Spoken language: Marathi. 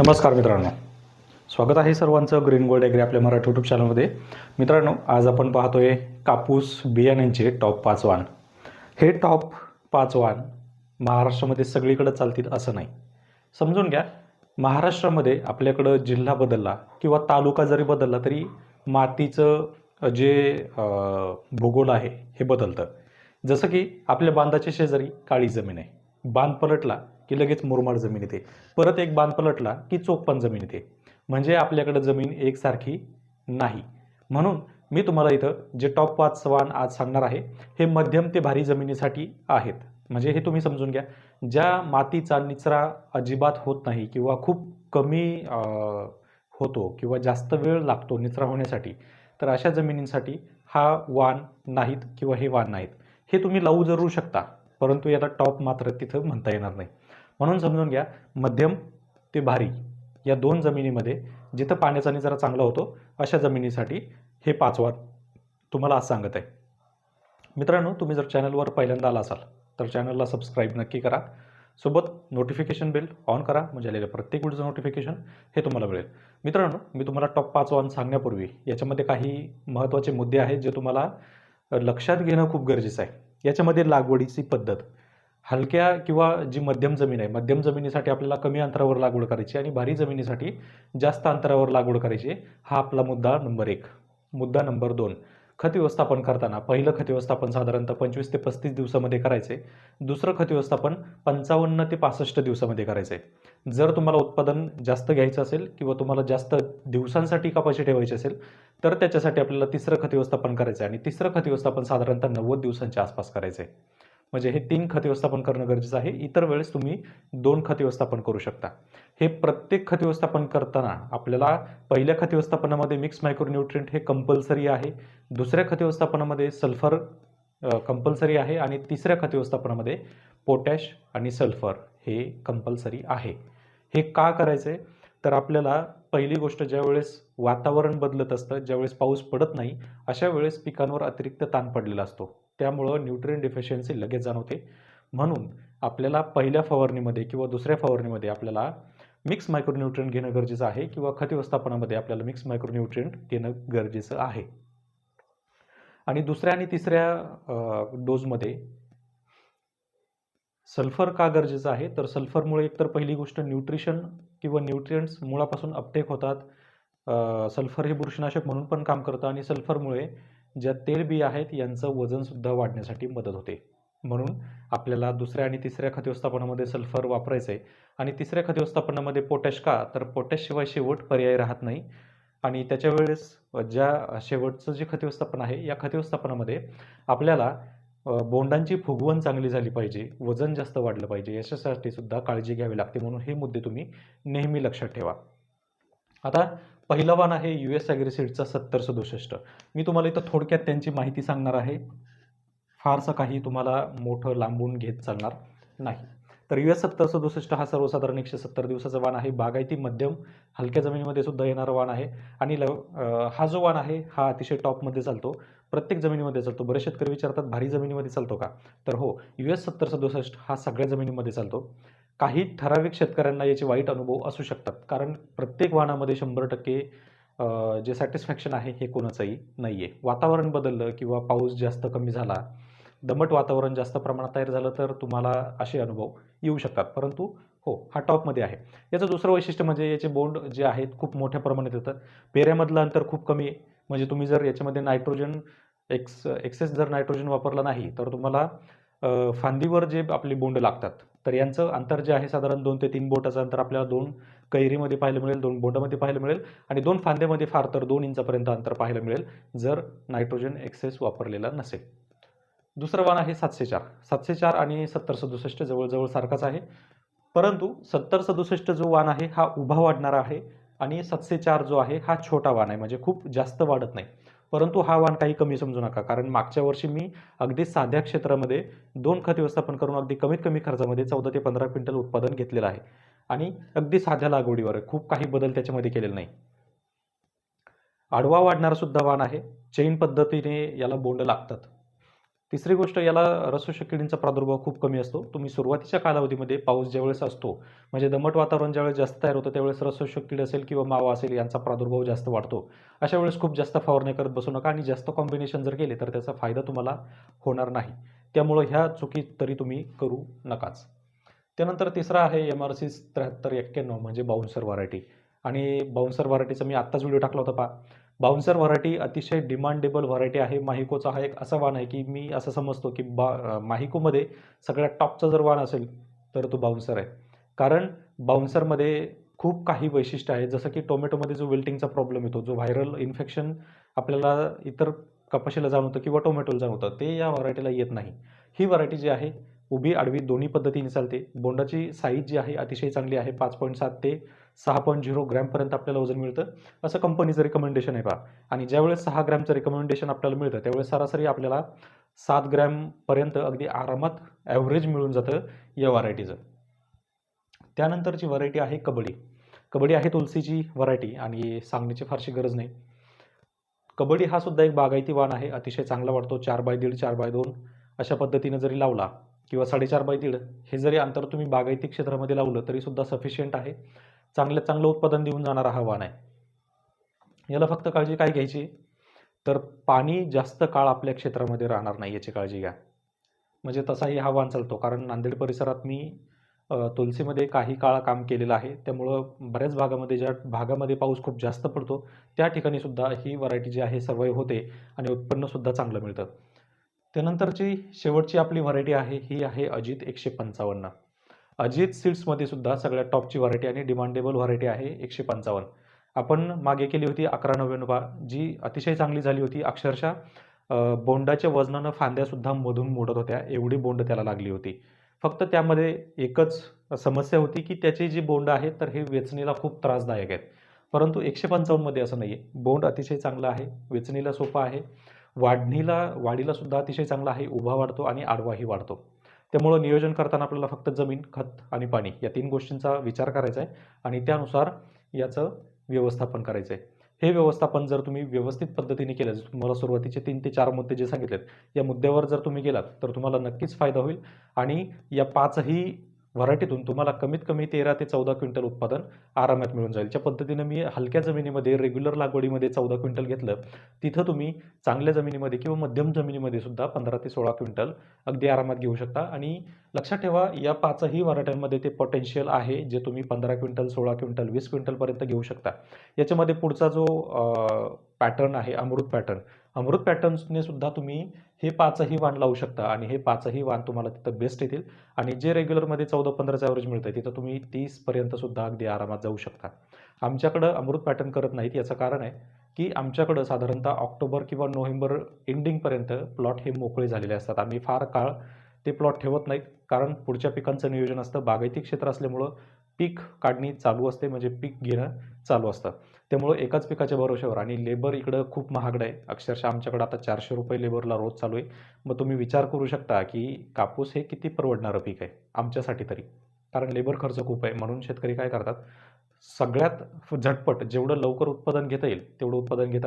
नमस्कार मित्रांनो. स्वागत आहे सर्वांचं ग्रीन गोल्ड ॲग्री आपल्या मराठी यूट्यूब चॅनलमध्ये मित्रांनो आज आपण पाहतोय कापूस बियाण्यांचे टॉप पाच वाण. हे टॉप पाच वाण महाराष्ट्रामध्ये सगळीकडे चालतील असं नाही. समजून घ्या महाराष्ट्रामध्ये आपल्याकडं जिल्हा बदलला किंवा तालुका जरी बदलला तरी मातीचं जे भूगोल आहे हे बदलतं. जसं की आपल्या बांधाच्या शेजारी काळी जमीन आहे. बांध पलटला की लगेच मुरमाड जमीन येते. परत एक बांध पलटला की चोकपण जमीन येते. म्हणजे आपल्याकडं जमीन एकसारखी नाही. म्हणून मी तुम्हाला इथं जे टॉप पाच वाण आज सांगणार आहे हे मध्यम ते भारी जमिनीसाठी आहेत. म्हणजे हे तुम्ही समजून घ्या. ज्या मातीचा निचरा अजिबात होत नाही किंवा खूप कमी होतो किंवा जास्त वेळ लागतो निचरा होण्यासाठी तर अशा जमिनींसाठी हा वाण नाहीत किंवा हे वाण नाहीत. हे तुम्ही लावू जरूर शकता. परंतु याला टॉप मात्र तिथं म्हणता येणार नाही. म्हणून समजून घ्या मध्यम ते भारी या दोन जमिनीमध्ये जिथं पाण्याचा निचरा चांगला होतो अशा जमिनीसाठी हे पाचवा तुम्हाला आज सांगत आहे. मित्रांनो तुम्ही जर चॅनलवर पहिल्यांदा आला असाल तर चॅनलला सबस्क्राईब नक्की करा. सोबत नोटिफिकेशन बिल ऑन करा म्हणजे आलेलं प्रत्येक वेळचं नोटिफिकेशन हे तुम्हाला मिळेल. मित्रांनो मी तुम्हाला टॉप पाच ऑन सांगण्यापूर्वी याच्यामध्ये काही महत्त्वाचे मुद्दे आहेत जे तुम्हाला लक्षात घेणं खूप गरजेचं आहे. याच्यामध्ये लागवडीची पद्धत. हलक्या किंवा जी मध्यम जमीन आहे मध्यम जमिनीसाठी आपल्याला कमी अंतरावर लागवड करायची आणि भारी जमिनीसाठी जास्त अंतरावर लागवड करायची हा आपला मुद्दा नंबर एक. मुद्दा नंबर दोन. खत व्यवस्थापन करताना पहिलं खत व्यवस्थापन साधारणतः पंचवीस ते पस्तीस दिवसामध्ये करायचे. दुसरं खत व्यवस्थापन पंचावन्न ते पासष्ट दिवसामध्ये करायचं. आहे जर तुम्हाला उत्पादन जास्त घ्यायचं असेल किंवा तुम्हाला जास्त दिवसांसाठी कपाशी ठेवायची असेल तर त्याच्यासाठी आपल्याला तिसरं खत व्यवस्थापन करायचं आहे आणि तिसरं खत व्यवस्थापन साधारणतः नव्वद दिवसांच्या आसपास करायचं आहे. म्हणजे हे तीन खत व्यवस्थापन करणं गरजेचं आहे. इतर वेळेस तुम्ही दोन खत व्यवस्थापन करू शकता. हे प्रत्येक खत व्यवस्थापन करताना आपल्याला पहिल्या खत व्यवस्थापनामध्ये मिक्स मायक्रोन्यूट्रिएंट हे कंपल्सरी आहे. दुसऱ्या खत व्यवस्थापनामध्ये सल्फर कंपल्सरी आहे आणि तिसऱ्या खत व्यवस्थापनामध्ये पोटॅश आणि सल्फर हे कंपल्सरी आहे. हे का करायचं आहे तर आपल्याला पहिली गोष्ट ज्यावेळेस वातावरण बदलत असतं ज्यावेळेस पाऊस पडत नाही अशा वेळेस पिकांवर अतिरिक्त ताण पडलेला असतो. त्यामुळं न्यूट्रिन डिफिशियन्सी लगेच जाणवते. म्हणून आपल्याला पहिल्या फवारणीमध्ये किंवा दुसऱ्या फवारणीमध्ये आपल्याला मिक्स मायक्रोन्यूट्रिएंट घेणं गरजेचं आहे किंवा खत व्यवस्थापनामध्ये आपल्याला मिक्स मायक्रोन्यूट्रिएंट घेणं गरजेचं आहे. आणि दुसऱ्या आणि तिसऱ्या डोजमध्ये सल्फर का गरजेचं आहे? तर सल्फरमुळे एकतर पहिली गोष्ट न्यूट्रिशन किंवा न्यूट्रियंट्स मुळापासून अपटेक होतात. सल्फर हे बुरशीनाशक म्हणून पण काम करतं आणि सल्फरमुळे ज्या तेलबिया आहेत यांचं वजनसुद्धा वाढण्यासाठी मदत होते. म्हणून आपल्याला दुसऱ्या आणि तिसऱ्या खत व्यवस्थापनामध्ये सल्फर वापरायचं आहे आणि तिसऱ्या खत व्यवस्थापनामध्ये पोटॅश का? तर पोटॅशशिवाय शेवट पर्याय राहत नाही. आणि त्याच्या वेळेस ज्या शेवटचं जे खत व्यवस्थापन आहे या खत व्यवस्थापनामध्ये आपल्याला बोंडांची फुगवण चांगली झाली पाहिजे वजन जास्त वाढलं पाहिजे याच्यासाठी सुद्धा काळजी घ्यावी लागते. म्हणून हे मुद्दे तुम्ही नेहमी लक्षात ठेवा. आता पहिला वाण आहे यू एस ॲग्रेसिडचा सत्तर सदुसष्ट मी तुम्हाला इथं थोडक्यात त्यांची माहिती सांगणार आहे. फारसं काही तुम्हाला मोठं लांबून घेत चालणार नाही. तर यू एस सत्तर सदुसष्ट हा सर्वसाधारण एकशे सत्तर दिवसाचा वाण आहे. बागायती मध्यम हलक्या जमिनीमध्ये सुद्धा येणारा वाण आहे. आणि लव हा जो वाण आहे हा अतिशय टॉपमध्ये चालतो. प्रत्येक जमिनीमध्ये चालतो. बरेच शेतकरी विचारतात भारी जमिनीमध्ये चालतो का? तर हो यू एस सत्तर सदुसष्ट हा सगळ्या जमिनीमध्ये चालतो. काही ठराविक शेतकऱ्यांना याचे वाईट अनुभव असू शकतात. कारण प्रत्येक वाहनामध्ये शंभर टक्के जे सॅटिस्फॅक्शन आहे हे कोणाचंही नाही आहे वातावरण बदललं किंवा पाऊस जास्त कमी झाला दमट वातावरण जास्त प्रमाणात तयार झालं तर तुम्हाला असे अनुभव येऊ शकतात. परंतु हो हा टॉपमध्ये आहे. याचं दुसरं वैशिष्ट्य म्हणजे याचे बोंड जे आहेत खूप मोठ्या प्रमाणात येतं पेऱ्यामधलं अंतर खूप कमी आहे. म्हणजे तुम्ही जर याच्यामध्ये नायट्रोजन एक्स एक्सेस जर नायट्रोजन वापरलं नाही तर तुम्हाला फांदीवर जे आपले बोंड लागतात तर यांचं अंतर जे आहे साधारण दोन ते तीन बोटाचं अंतर आपल्याला दोन कैरीमध्ये पाहायला मिळेल दोन बोटामध्ये पाहायला मिळेल आणि दोन फांद्यामध्ये फार तर दोन इंचापर्यंत अंतर पाहायला मिळेल जर नायट्रोजन एक्सेस वापरलेला नसेल. दुसरं वाण आहे सातशे चार. सातशे चार आणि सत्तर सदुसष्ट जवळजवळ सारखाच आहे. परंतु सत्तर सदुसष्ट जो वाण आहे हा उभा वाढणारा आहे आणि सातशे चार जो आहे हा छोटा वाण आहे म्हणजे खूप जास्त वाढत नाही. परंतु हा वाण काही कमी समजू नका. कारण मागच्या वर्षी मी अगदी साध्या क्षेत्रामध्ये दोन खत व्यवस्थापन करून अगदी कमीत कमी खर्चामध्ये चौदा ते पंधरा क्विंटल उत्पादन घेतलेलं आहे. आणि अगदी साध्या लागवडीवर खूप काही बदल त्याच्यामध्ये केलेले नाही. आडवा वाढणारा सुद्धा वाण आहे. चैन पद्धतीने याला बोंड लागतात. तिसरी गोष्ट याला रसोशक किडींचा प्रादुर्भाव खूप कमी असतो. तुम्ही सुरुवातीच्या कालावधीमध्ये पाऊस ज्यावेळेस असतो म्हणजे दमट वातावरण ज्यावेळेस जास्त तयार होतं त्यावेळेस रसोशक कीड असेल किंवा मावा असेल यांचा प्रादुर्भाव जास्त वाढतो. अशा वेळेस खूप जास्त फवारणी करत बसू नका आणि जास्त कॉम्बिनेशन जर केले तर त्याचा फायदा तुम्हाला होणार नाही. त्यामुळं ह्या चुकी तरी तुम्ही करू नकाच. त्यानंतर तिसरा आहे एम आर सी त्र्याहत्तर एक्क्याण्णव म्हणजे बाउन्सर व्हरायटी आणि बाउन्सर व्हरायटीचा मी आत्ताच व्हिडिओ टाकला होता पहा. बाउन्सर व्हरायटी अतिशय डिमांडेबल व्हरायटी आहे. माहिकोचा हा एक असा वाण आहे की मी असं समजतो की बा माहिकोमध्ये सगळ्यात टॉपचा जर वाण असेल तर तो बाउन्सर आहे. कारण बाउन्सरमध्ये खूप काही वैशिष्ट्य आहे. जसं की टोमॅटोमध्ये जो विल्टिंगचा प्रॉब्लेम येतो जो व्हायरल इन्फेक्शन आपल्याला इतर कपाशीला जाणवतं किंवा टोमॅटोला जाणवतं ते या व्हरायटीला येत नाही. ही व्हरायटी जी आहे उभी आडवी दोन्ही पद्धतीने चालते बोंडाची साईज जी आहे अतिशय चांगली आहे पाच पॉईंट सात ते सहा पॉईंट झिरो ग्रॅमपर्यंत आपल्याला वजन मिळतं. असं कंपनीचं रिकमेंडेशन आहे पहा. आणि ज्यावेळेस सहा ग्रॅमचं रिकमेंडेशन आपल्याला मिळतं त्यावेळेस सरासरी आपल्याला सात ग्रॅमपर्यंत अगदी आरामात ॲव्हरेज मिळून जातं या व्हरायटीचं त्यानंतरची व्हरायटी आहे कबड्डी. कबड्डी आहे तुलसीची व्हरायटी आणि सांगण्याची फारशी गरज नाही. कबड्डी हा सुद्धा एक बागायती वाण आहे. अतिशय चांगला वाटतो. चार बाय दीड चार बाय दोन अशा पद्धतीनं जरी लावला किंवा साडेचार बाय दीड हे जरी अंतर तुम्ही बागायती क्षेत्रामध्ये लावलं तरीसुद्धा सफिशियंट आहे. चांगलं चांगलं उत्पादन देऊन जाणारा हा आहे. याला फक्त काळजी काय घ्यायची? तर पाणी जास्त काळ आपल्या क्षेत्रामध्ये राहणार नाही याची काळजी घ्या. म्हणजे तसाही हवामान चालतो. कारण नांदेड परिसरात मी तुलसीमध्ये काही काळ काम केलेलं आहे. त्यामुळं बऱ्याच भागामध्ये ज्या भागामध्ये पाऊस खूप जास्त पडतो त्या ठिकाणी सुद्धा ही व्हरायटी जी आहे सर्वाईव्ह होते आणि उत्पन्नसुद्धा चांगलं मिळतं. त्यानंतरची शेवटची आपली व्हरायटी आहे ही आहे अजित एकशे पंचावन्न. अजित सीड्समध्ये सुद्धा सगळ्यात टॉपची व्हरायटी आणि डिमांडेबल व्हरायटी आहे एकशे पंचावन्न. आपण मागे केली होती अकरा नव्याण्णव जी अतिशय चांगली झाली होती. अक्षरशः बोंडाच्या वजनानं फांद्यासुद्धा मधून मोडत होत्या. एवढी बोंड त्याला लागली होती. फक्त त्यामध्ये एकच समस्या होती की त्याची जी बोंड आहेत तर हे वेचणीला खूप त्रासदायक आहेत. परंतु एकशे पंचावन्नमध्ये असं नाही आहे बोंड अतिशय चांगलं आहे वेचणीला सोपं आहे. वाढणीला वाढीलासुद्धा अतिशय चांगला आहे. उभा वाढतो आणि आडवाही वाढतो. त्यामुळं नियोजन करताना आपल्याला फक्त जमीन खत आणि पाणी या तीन गोष्टींचा विचार करायचा आहे आणि त्यानुसार याचं व्यवस्थापन करायचं आहे. हे व्यवस्थापन जर तुम्ही व्यवस्थित पद्धतीने केलं जर तुम्हाला सुरुवातीचे तीन ते चार मुद्दे जे सांगितलेत या मुद्द्यावर जर तुम्ही गेलात तर तुम्हाला नक्कीच फायदा होईल आणि या पाचही व्हरायटीतून तुम्हाला कमीत कमी तेरा ते चौदा क्विंटल उत्पादन आरामात मिळून जाईल. ज्या पद्धतीनं मी हलक्या जमिनीमध्ये रेग्युलर लागवडीमध्ये चौदा क्विंटल घेतलं तिथं तुम्ही चांगल्या जमिनीमध्ये किंवा मध्यम जमिनीमध्ये सुद्धा पंधरा ते सोळा क्विंटल अगदी आरामात घेऊ शकता. आणि लक्षात ठेवा या पाचही व्हरायट्यांमध्ये ते पोटेन्शियल आहे जे तुम्ही पंधरा क्विंटल सोळा क्विंटल वीस क्विंटलपर्यंत घेऊ शकता. याच्यामध्ये पुढचा जो पॅटर्न आहे अमृत पॅटर्न अमृत पॅटर्न्सने सुद्धा तुम्ही हे पाचही वाण लावू शकता आणि हे पाचही वाण तुम्हाला तिथं बेस्ट येतील. आणि जे रेग्युलरमध्ये चौदा पंधराचं ॲव्हरेज मिळतं तिथं तुम्ही तीसपर्यंत सुद्धा अगदी आरामात जाऊ शकता. आमच्याकडं अमृत पॅटर्न करत नाहीत याचं कारण आहे की आमच्याकडं साधारणतः ऑक्टोबर किंवा नोव्हेंबर एंडिंगपर्यंत प्लॉट हे मोकळे झालेले असतात. आम्ही फार काळ ते प्लॉट ठेवत नाहीत कारण पुढच्या पिकांचं नियोजन असतं. बागायती क्षेत्र असल्यामुळं पीक काढणी चालू असते म्हणजे पीक घेणं चालू असतं. त्यामुळं एकाच पिकाच्या भरोश्यावर आणि लेबर इकडं खूप महागडं आहे. अक्षरशः आमच्याकडं आता चारशे रुपये लेबरला रोज चालू आहे. मग तुम्ही विचार करू शकता की कापूस हे किती परवडणारं पीक आहे आमच्यासाठी तरी. कारण लेबर खर्च खूप आहे म्हणून शेतकरी काय करतात सगळ्यात झटपट जेवढं लवकर उत्पादन घेता येईल तेवढं उत्पादन घेतात.